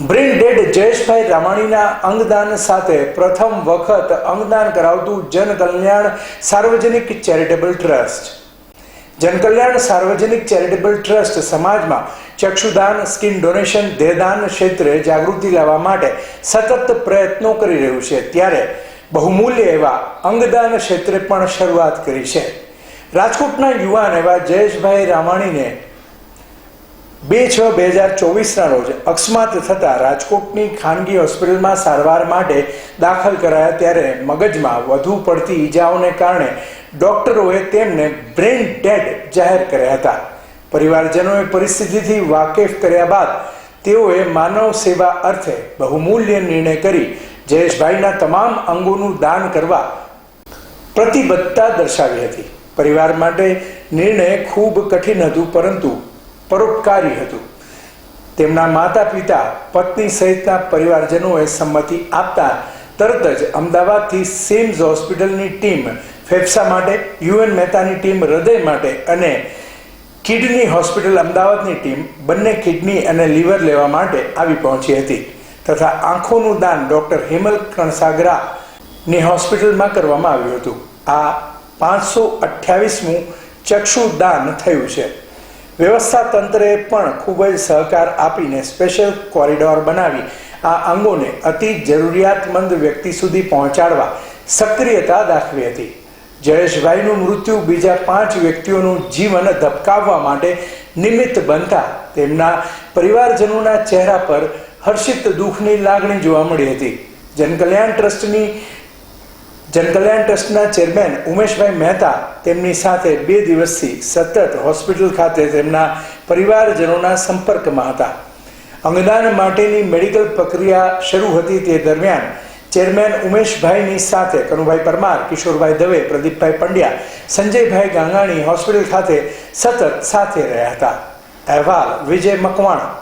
Brain dead Jayeshbhai રામાણીના અંગદાન સાથે પ્રથમ વખત અંગદાન કરાવતું જનકલ્યાણ સાર્વજનિક ચેરિટેબલ ટ્રસ્ટ. જનકલ્યાણ સાર્વજનિક ચેરિટેબલ ટ્રસ્ટ સમાજમાં ચક્ષુદાન, સ્કિન ડોનેશન, દેહદાન ક્ષેત્રે જાગૃતિ લાવવા માટે સતત પ્રયત્નો કરી રહ્યું છે. ત્યારે બહુમૂલ્ય એવા અંગદાન ક્ષેત્રે પણ શરૂઆત કરી છે. રાજકોટના યુવાન એવા જયેશભાઈ રામાણીને બે છ બે હજાર ચોવીસના રોજ અકસ્માત થતાં રાજકોટની ખાનગી હોસ્પિટલમાં સારવાર માટે દાખલ કરાયા ત્યારે મગજમાં વધુ પડતી ઈજાઓને કારણે ડોક્ટરોએ તેમને બ્રેન ડેડ જાહેર કર્યા હતા. પરિવારજનોએ પરિસ્થિતિથી વાકેફ કર્યા બાદ તેઓએ માનવ સેવા અર્થે બહુમૂલ્ય નિર્ણય કરી જયેશભાઈના તમામ અંગોનું દાન કરવા પ્રતિબદ્ધતા દર્શાવી હતી. પરિવાર માટે નિર્ણય ખૂબ કઠિન હતું, પરંતુ પરોપકારી હતું. તેમના માતા પિતા પત્ની સહિતના પરિવારજનોએ સંમતિ આપતા તરત જ અમદાવાદથી સિમ્સ હોસ્પિટલની ટીમ, ફેફસા માટે, યુએન મહેતાની ટીમ હૃદય માટે અને કિડની હોસ્પિટલ અમદાવાદની ટીમ બંને કિડની અને લીવર લેવા માટે આવી પહોંચી હતી તથા આંખોનું દાન ડોક્ટર હેમલ કણસાગરાની હોસ્પિટલમાં કરવામાં આવ્યું હતું. આ પાંચસો અઠ્યાવીસમું ચક્ષુદાન થયું છે. વ્યવસ્થા તંત્રએ પણ ખૂબ જ સહકાર આપીને સ્પેશિયલ કોરિડોર બનાવી આ અંગોને અતિ જરૂરિયાતમંદ વ્યક્તિ સુધી પહોંચાડવા સક્રિયતા દાખવી હતી. જયેશભાઈનું મૃત્યુ બીજા પાંચ વ્યક્તિઓનું જીવન ધબકાવવા માટે નિમિત્ત બનતા તેમના પરિવારજનોના ચહેરા પર હર્ષિત દુઃખની લાગણી જોવા મળી હતી. જનકલ્યાણ ટ્રસ્ટની જનકલ્યાણ ટ્રસ્ટના ચેરમેન ઉમેશભાઈ મહેતા તેમની સાથે બે દિવસથી સતત હોસ્પિટલ ખાતે તેમના પરિવારજનોના સંપર્કમાં હતા. અંગદાન માટેની મેડિકલ પ્રક્રિયા શરૂ હતી તે દરમિયાન ચેરમેન ઉમેશભાઈની સાથે કનુભાઈ પરમાર, કિશોરભાઈ દવે, પ્રદીપભાઈ પંડ્યા, સંજયભાઈ ગાંગાણી હોસ્પિટલ ખાતે સતત સાથે રહ્યા હતા. અહેવાલ વિજય મકવાણા.